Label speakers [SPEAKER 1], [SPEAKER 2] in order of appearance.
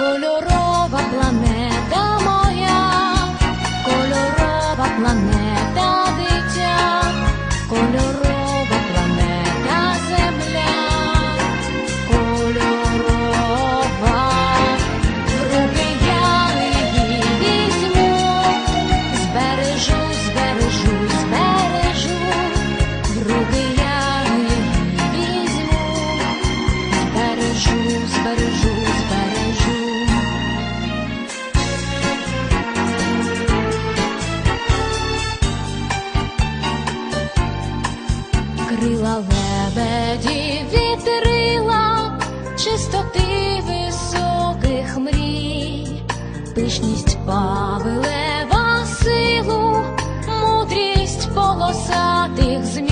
[SPEAKER 1] Кольорова планета крила лебеді вітрила, чистоти високих мрій, пишність павелева силу, мудрість полосатих змін.